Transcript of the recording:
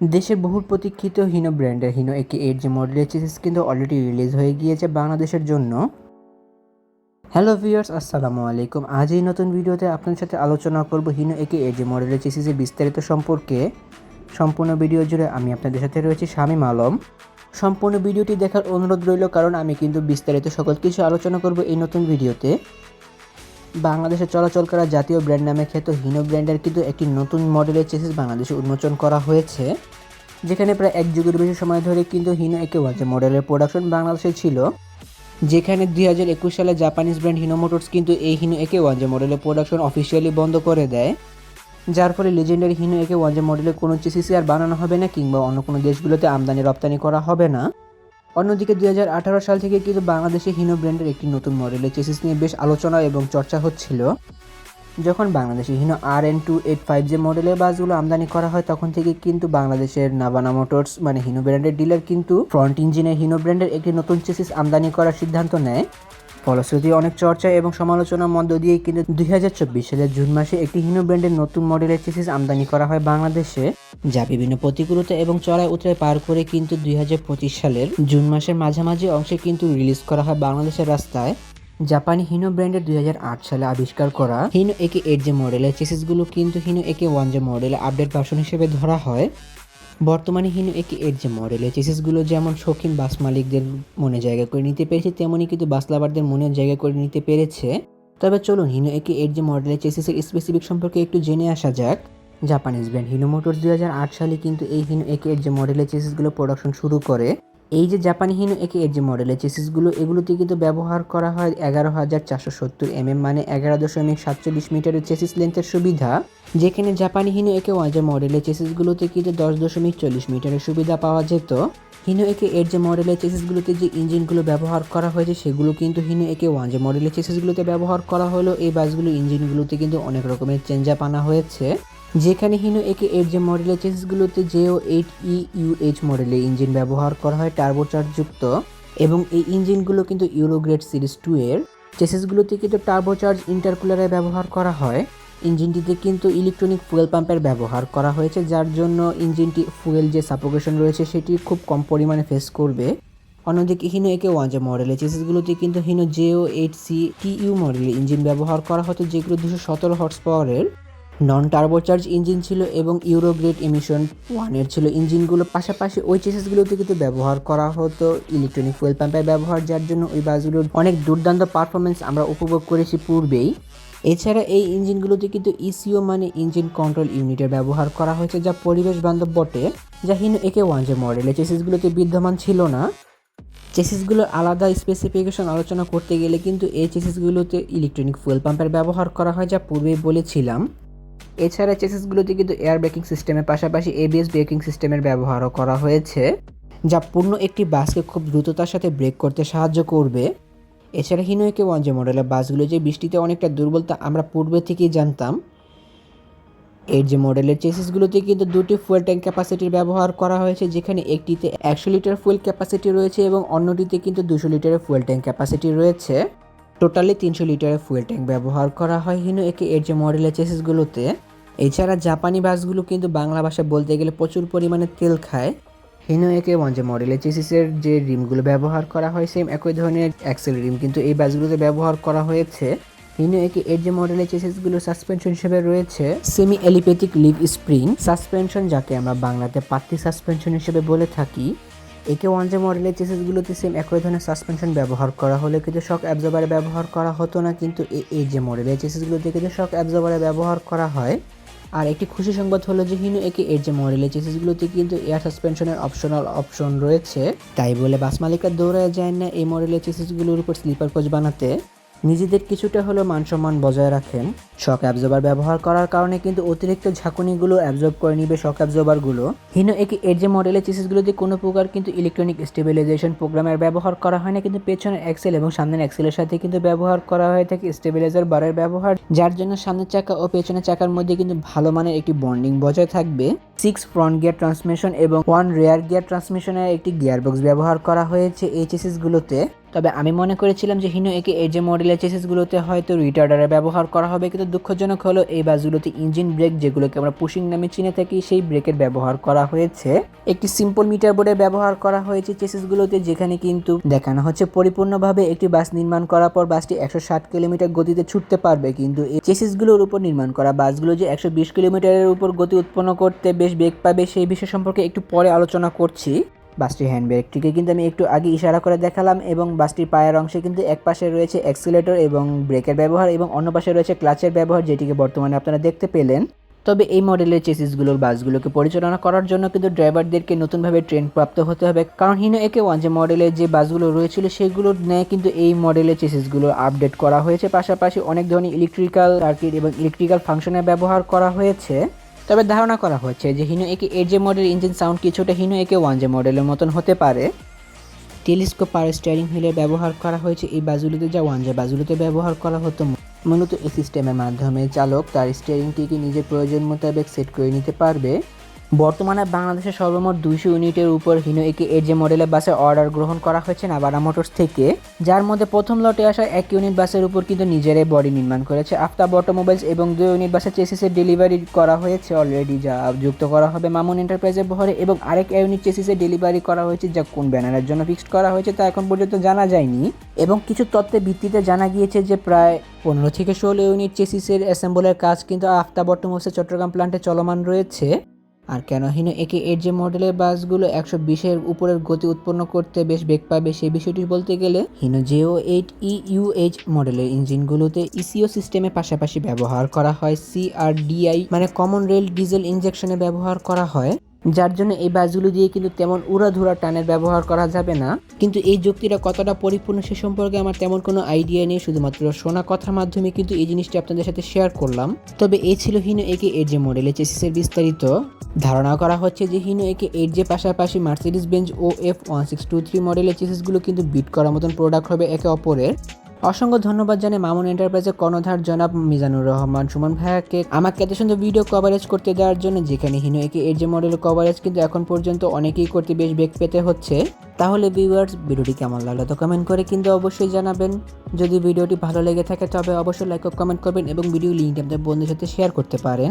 দেশের বহুল প্রতীক্ষিত হিনো ব্র্যান্ডের হিনো একে এইট যে মডেলের চেসিস কিন্তু অলরেডি রিলিজ হয়ে গিয়েছে বাংলাদেশের জন্য। হ্যালো ভিউয়ার্স আসসালামু আলাইকুম। আজ এই নতুন ভিডিওতে আপনার সাথে আলোচনা করব হিনো একে এইট যে মডেলের চেসিসের বিস্তারিত সম্পর্কে। সম্পূর্ণ ভিডিও জুড়ে আমি আপনাদের সাথে রয়েছি শামীম আলম। সম্পূর্ণ ভিডিওটি দেখার অনুরোধ রইল, কারণ আমি কিন্তু বিস্তারিত সকল কিছু আলোচনা করব এই নতুন ভিডিওতে। বাংলাদেশে চলাচল করা জাতীয় ব্র্যান্ড নামে খ্যাত হিনো ব্র্যান্ডের কিন্তু একটি নতুন মডেলের চেসিস বাংলাদেশে উন্মোচন করা হয়েছে, যেখানে প্রায় এক যুগের বেশি সময় ধরে কিন্তু হিনো একে ওয়ান যে মডেলের প্রোডাকশন বাংলাদেশে ছিল। যেখানে দুই হাজার একুশ সালে জাপানিজ ব্র্যান্ড হিনো মোটরস কিন্তু এই হিনো একে ওয়ান যে মডেলের প্রোডাকশন অফিসিয়ালি বন্ধ করে দেয়। যার ফলে লিজেন্ডারি হিনো একে ওয়ান যে মডেলের কোনো চেসিসি আর বানানো হবে না, কিংবা অন্য কোনো দেশগুলোতে আমদানি রপ্তানি করা হবে না। অন্যদিকে দুই হাজার আঠারো সাল থেকে কিন্তু বাংলাদেশে হিনো ব্র্যান্ডের একটি নতুন মডেলের চেসিস নিয়ে বেশ আলোচনা এবং চর্চা হচ্ছিল। যখন বাংলাদেশে Hino R N two eight five যে মডেলের বাসগুলো আমদানি করা হয়, তখন থেকে কিন্তু বাংলাদেশের নাবানা মোটরস মানে হিনো ব্র্যান্ডের ডিলার কিন্তু ফ্রন্ট ইঞ্জিনের হিনো ব্র্যান্ডের একটি নতুন চেসিস আমদানি করার সিদ্ধান্ত নেয়। ফলশ্রুতি অনেক চর্চা এবং সমালোচনার মধ্য দিয়ে কিন্তু দুই সালের জুন মাসে একটি হিনো ব্র্যান্ডের নতুন মডেলের চেসিস আমদানি করা হয় বাংলাদেশে, যা বিভিন্ন প্রতিকূলতা এবং চড়াই উতরাই পার করে কিন্তু দুই হাজার পঁচিশ সালের জুন মাসের মাঝামাঝি অংশে কিন্তু রিলিজ করা হয় বাংলাদেশের রাস্তায়। জাপানি হিনো ব্র্যান্ডের দুই হাজার আট সালে আবিষ্কার করা হিনো একে এইট যে মডেলের চেসিসগুলো কিন্তু হিনো একে ওয়ান যে মডেলে আপডেট ভার্সন হিসেবে ধরা হয়। বর্তমানে হিনো একে এইট যে মডেলের চেসিসগুলো যেমন শৌখিন বাস মালিকদের মনে জায়গা করে নিতে পেরেছে তেমনই কিন্তু বাস লাভারদের মনে জায়গা করে নিতে পেরেছে। তবে চলুন হিনো একে এইট যে মডেলের চেসিসের স্পেসিফিক সম্পর্কে একটু জেনে আসা যাক। জাপানিজ ব্র্যান্ড হিনো মোটরস দুই সালে কিন্তু এই হিনো একে এইট যে মডেলের চেসিসগুলো প্রোডাকশন শুরু করে। এই যে জাপানি হিনো একে এইট যে মডেলের চেসিসগুলো এগুলোতে কিন্তু ব্যবহার করা হয় এগারো হাজার চারশো সত্তর এমএম মানে এগারো দশমিক সাতচল্লিশ মিটারের চেসিস লেন্থের সুবিধা। যেখানে জাপানি হিনো একে ওয়ান যে মডেলের চেসিসগুলোতে কিন্তু দশ দশমিক চল্লিশ মিটারের সুবিধা পাওয়া যেত, হিনো একে এর যে মডেলের চেসিসগুলোতে যে ইঞ্জিনগুলো ব্যবহার করা হয়েছে সেগুলো কিন্তু হিনো একে ওয়ান যে মডেলের চেসিসগুলোতে ব্যবহার করা হলো। এই বাসগুলো ইঞ্জিনগুলোতে কিন্তু অনেক রকমের চেঞ্জ আপ আনা হয়েছে। যেখানে হিনো একে এর যে মডেলের চেসিসগুলোতে জেও এইট ই ইউএইচ মডেলের ইঞ্জিন ব্যবহার করা হয়, টার্বোচার্জযুক্ত। এবং এই ইঞ্জিনগুলো কিন্তু ইউরোগ্রেড সিরিজ টু এর। চেসিসগুলোতে কিন্তু টার্বোচার্জ ইন্টারকুলারে ব্যবহার করা হয়। ইঞ্জিনটিতে কিন্তু ইলেকট্রনিক ফুয়েল পাম্পের ব্যবহার করা হয়েছে, যার জন্য ইঞ্জিনটি ফুয়েল যে সাপোকেশন রয়েছে সেটি খুব কম পরিমাণে ফেস করবে। অন্যদিকে হিনো একে ওয়ান যে মডেলের চেসিসগুলোতে কিন্তু Hino J O eight C TU মডেলের ইঞ্জিন ব্যবহার করা হতো, যেগুলো দুশো সতেরো হর্স পাওয়ারের নন টার্বোচার্জ ইঞ্জিন ছিল এবং ইউরোগ্রেড এমিশন ওয়ানের ছিল। ইঞ্জিনগুলো পাশাপাশি ওই চেসিসগুলোতে কিন্তু ব্যবহার করা হতো ইলেকট্রনিক ফুয়েল পাম্পের ব্যবহার, যার জন্য ওই বাসগুলোর অনেক দুর্দান্ত পারফরমেন্স আমরা উপভোগ করেছি পূর্বেই। এছাড়া এই ইঞ্জিনগুলোতে কিন্তু ইসিও মানে ইঞ্জিন কন্ট্রোল ইউনিটের ব্যবহার করা হয়েছে, যা পরিবেশ বান্ধব বটে, যা হিনো একে ওয়ান যে মডেলের চেসিসগুলোতে বিদ্যমান ছিল না। চেসিসগুলোর আলাদা স্পেসিফিকেশন আলোচনা করতে গেলে কিন্তু এই চেসিসগুলোতে ইলেকট্রনিক ফুয়েল পাম্পের ব্যবহার করা হয়, যা পূর্বেই বলেছিলাম। এছাড়া চেসিসগুলোতে কিন্তু এয়ার ব্রেকিং সিস্টেমের পাশাপাশি এবিএস ব্রেকিং সিস্টেমের ব্যবহারও করা হয়েছে, যা পূর্ণ একটি বাসকে খুব দ্রুততার সাথে ব্রেক করতে সাহায্য করবে। এছাড়া হিনোয়েকে ওয়ান যে মডেলের বাসগুলো যে বৃষ্টিতে অনেকটা দুর্বল তা আমরা পূর্বে থেকেই জানতাম। এর যে মডেলের চেসিসগুলোতে কিন্তু দুটি ফুয়েল ট্যাঙ্ক ক্যাপাসিটির ব্যবহার করা হয়েছে, যেখানে একটিতে একশো লিটার ফুয়েল ক্যাপাসিটি রয়েছে এবং অন্যটিতে কিন্তু দুশো লিটারের ফুয়েল ট্যাঙ্ক ক্যাপাসিটি রয়েছে। টোটালি তিনশো লিটারের ফুয়েল ট্যাঙ্ক ব্যবহার করা হয় হিনো একে এর যে মডেলের চেসিসগুলোতে। এছাড়া জাপানি বাসগুলো কিন্তু বাংলা ভাষায় বলতে গেলে প্রচুর পরিমাণে তেল খায়। হিনো একে যে মডেলের চেসিসের যে রিমগুলো ব্যবহার করা হয় সেম একই ধরনের অ্যাক্সেল রিম কিন্তু এই বাসগুলোতে ব্যবহার করা হয়েছে। হিনো একে এর যে মডেলের চেসিসগুলো সাসপেনশন হিসেবে রয়েছে semi elliptic leaf spring suspension যাকে আমরা বাংলাতে পাত্তি সাসপেনশন হিসেবে বলে থাকি। একে ওয়ান যে মডেলের চেসিসগুলোতে সেম একই ধরনের সাসপেনশন ব্যবহার করা হলে কিন্তু শক অ্যাবজর্বারে ব্যবহার করা হতো না, কিন্তু এই যে মডেলের চেসিসগুলোতে কিন্তু শক অ্যাবজর্বারে ব্যবহার করা হয়। আর একটি খুশি সংবাদ হলো যে হিনু একে এর যে মডেলের চেসিসগুলোতে কিন্তু এয়ার সাসপেনশনের অপশনাল অপশন রয়েছে। তাই বলে বাস মালিকরা দৌড়ায় যায় না এই মডেলের চেসিসগুলোর উপর স্লিপার কোচ বানাতে। নিজেদের কিছুটা হলেও মানসম্মান বজায় রাখেন। শক অ্যাবজর্বার ব্যবহার করার কারণে কিন্তু অতিরিক্ত ঝাঁকুনিগুলো অ্যাবজর্ব করে নিবে শক অ্যাবজর্বারগুলো হিনো একে এর যে মডেলের চেসিসগুলোতে কোনো প্রকার কিন্তু ইলেকট্রনিক স্টেবিলাইজেশন প্রোগ্রামের ব্যবহার করা হয় না, কিন্তু পেছনের এক্সেল এবং সামনের এক্সেলের সাথে কিন্তু ব্যবহার করা হয়ে থাকে স্টেবিলাইজার বারের ব্যবহার, যার জন্য সামনের চাকা ও পেছনের চাকার মধ্যে কিন্তু ভালো মানের একটি বন্ডিং বজায় থাকবে। সিক্স ফ্রন্ট গিয়ার ট্রান্সমিশন এবং ওয়ান রেয়ার গিয়ার ট্রান্সমিশনের একটি গিয়ার বক্স ব্যবহার করা হয়েছে এই চেসিসগুলোতে তবে আমি মনে করেছিলাম যে হিনো একে এর যে মডেলের চেসিসগুলোতে হয়তো রিটার্ডারের ব্যবহার করা হবে, কিন্তু দুঃখজনক হলো এই বাসগুলোতে ইঞ্জিন ব্রেক যেগুলোকে আমরা পুশিং নামে চিনে থাকি, সেই ব্রেকের ব্যবহার করা হয়েছে। একটি সিম্পল মিটার বোর্ডের ব্যবহার করা হয়েছে চেসিসগুলোতে যেখানে কিন্তু দেখানো হচ্ছে পরিপূর্ণভাবে একটি বাস নির্মাণ করার পর বাসটি একশো ষাট কিলোমিটার গতিতে ছুটতে পারবে, কিন্তু এই চেসিসগুলোর উপর নির্মাণ করা বাসগুলো যে একশো বিশ কিলোমিটারের উপর গতি উৎপন্ন করতে বেশ বেগ পাবে, সেই বিষয় সম্পর্কে একটু পরে আলোচনা করছি। বাসটির হ্যান্ড ব্রেকটিকে কিন্তু আমি একটু আগে ইশারা করে দেখালাম এবং বাসটির পায়ের অংশে কিন্তু এক পাশে রয়েছে অ্যাক্সিলেটর এবং ব্রেকের ব্যবহার এবং অন্য পাশে রয়েছে ক্লাচের ব্যবহার যেটিকে বর্তমানে আপনারা দেখতে পেলেন। তবে এই মডেলের চেসিসগুলোর বাসগুলোকে পরিচালনা করার জন্য কিন্তু ড্রাইভারদেরকে নতুনভাবে ট্রেন প্রাপ্ত হতে হবে। কারণ হিনো একে ওয়ান যে মডেলের যে বাসগুলো রয়েছিল সেগুলোর ন্যায় কিন্তু এই মডেলের চেসিসগুলো আপডেট করা হয়েছে। পাশাপাশি অনেক ধরনের ইলেকট্রিক্যাল সার্কিট এবং ইলেকট্রিক্যাল ফাংশনের ব্যবহার করা হয়েছে। তবে ধারণা করা হচ্ছে যে হিনো একে এর জে মডেল ইঞ্জিন সাউন্ড কিছুটা হিনো একে ওয়ান জে মডেলের মতন হতে পারে। টেলিস্কোপ আর স্টিয়ারিং হুইলের ব্যবহার করা হয়েছে, এই বাজুলিতে যা ওয়ান জে বাজুলিতে ব্যবহার করা হতো। মূলত এই সিস্টেমের মাধ্যমে চালক তার স্টিয়ারিংটিকে নিজের প্রয়োজন মোতাবেক সেট করে নিতে পারবে। বর্তমানে বাংলাদেশে সর্বমোট দুইশো ইউনিটের উপর হিনো একে এর যে মডেলের বাসের অর্ডার গ্রহণ করা হয়েছে নাবারা মোটরস থেকে, যার মধ্যে প্রথম লটে আসা এক ইউনিট বাসের উপর কিন্তু নিজেরাই বডি নির্মাণ করেছে। আফতাব অটোমোবাইলস এবং দুই ইউনিট বাসের চেসিসের ডেলিভারি করা হয়েছে অলরেডি, যা যুক্ত করা হবে মামুন এন্টারপ্রাইজের বহরে এবং আরেক ইউনিট চেসিসের ডেলিভারি করা হয়েছে, যা কোন ব্যানারের জন্য ফিক্সড করা হয়েছে তা এখন পর্যন্ত জানা যায়নি। এবং কিছু তথ্যের ভিত্তিতে জানা গিয়েছে যে প্রায় পনেরো থেকে ষোলো ইউনিট চেসিসের অ্যাসেম্বলের কাজ কিন্তু আফতাব অটোমোবাইলসের চট্টগ্রাম প্ল্যান্টে চলমান রয়েছে। আর কেন হিনো একে এর যে মডেলের বাসগুলো একশো বিশের উপরের গতি উৎপন্ন করতে বেশ বেগ পাবে সেই বিষয়টি বলতে গেলে Hino J O eight E UH মডেলের ইঞ্জিনগুলোতে ইসিও সিস্টেমের পাশাপাশি ব্যবহার করা হয় সিআরডিআই মানে কমন রেল ডিজেল ইঞ্জেকশনে ব্যবহার করা হয়। যার জন্য এই বাসগুলো দিয়ে কিন্তু তেমন উড়াধুরা টানের ব্যবহার করা যাবে না। কিন্তু এই যুক্তিটা কতটা পরিপূর্ণ সে সম্পর্কে আমার তেমন কোনো আইডিয়া নেই, শুধুমাত্র শোনা কথার মাধ্যমে কিন্তু এই জিনিসটি আপনাদের সাথে শেয়ার করলাম। তবে এই ছিল হিনো একে এর যে মডেলের চেসিসের বিস্তারিত ধারণা করা হচ্ছে যে হিনো একে এর যে পাশাপাশি Mercedes Benz O F one six two three মডেলের চেসিসগুলো কিন্তু বিট করার মতন প্রোডাক্ট হবে একে অপরের। অসংখ্য ধন্যবাদ জানাই মামুন এন্টারপ্রাইজের কর্ণধার জনাব মিজানুর রহমান। সুমন ভাইয়াকে আমাকে এত সুন্দর ভিডিও কভারেজ করতে দেওয়ার জন্য যেখানে হিনো একে এর যে মডেলের কভারেজ কিন্তু এখন পর্যন্ত অনেকেই করতে বেশ বেগ পেতে হচ্ছে। তাহলে ভিউয়ার্স ভিডিওটি কেমন লাগল তো কমেন্ট করে কিন্তু অবশ্যই জানাবেন। যদি ভিডিওটি ভালো লেগে থাকে, তবে অবশ্যই লাইক ও কমেন্ট করবেন এবং ভিডিও লিঙ্কটি আপনাদের বন্ধুদের সাথে শেয়ার করতে পারেন।